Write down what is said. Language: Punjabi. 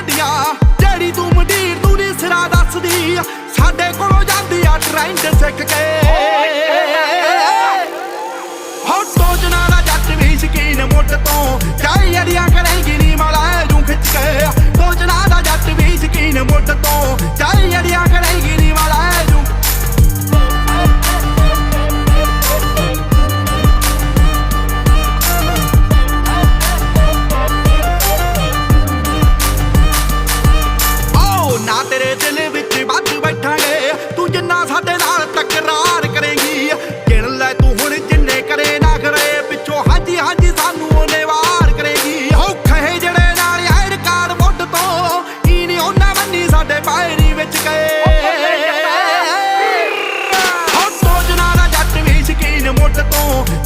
ਗੱਡੀਆਂ ਜਿਹੜੀ ਤੂੰ ਮੰਡੀਰ ਤੂੰ ਨੀ ਸਿਰਾ ਦੱਸਦੀ, ਸਾਡੇ ਕੋਲੋਂ ਜਾਂਦੀ ਆ ਟ੍ਰੈਂਡ ਸਿੱਖ ਕੇ। I don't know.